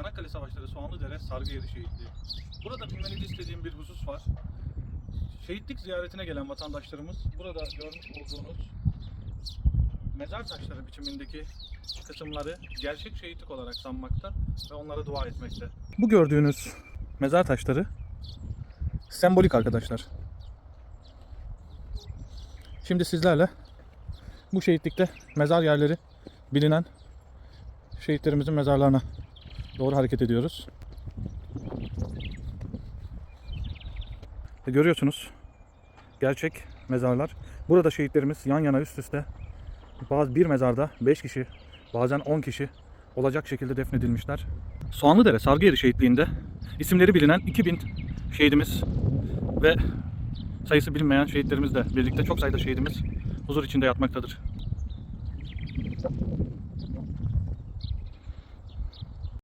Çanakkale Savaşları Soğanlıdere Sargıyeri Şehitliği. Burada bilmenizi istediğim bir husus var. Şehitlik ziyaretine gelen vatandaşlarımız burada görmüş olduğunuz mezar taşları biçimindeki kısımları gerçek şehitlik olarak sanmakta ve onlara dua etmekte. Bu gördüğünüz mezar taşları sembolik arkadaşlar. Şimdi sizlerle bu şehitlikte mezar yerleri bilinen şehitlerimizin mezarlarına doğru hareket ediyoruz. Ve görüyorsunuz gerçek mezarlar. Burada şehitlerimiz yan yana üst üste bazı bir mezarda 5 kişi bazen 10 kişi olacak şekilde defnedilmişler. Soğanlıdere Sargıyeri şehitliğinde isimleri bilinen 2000 şehidimiz ve sayısı bilinmeyen şehitlerimizle birlikte çok sayıda şehidimiz huzur içinde yatmaktadır.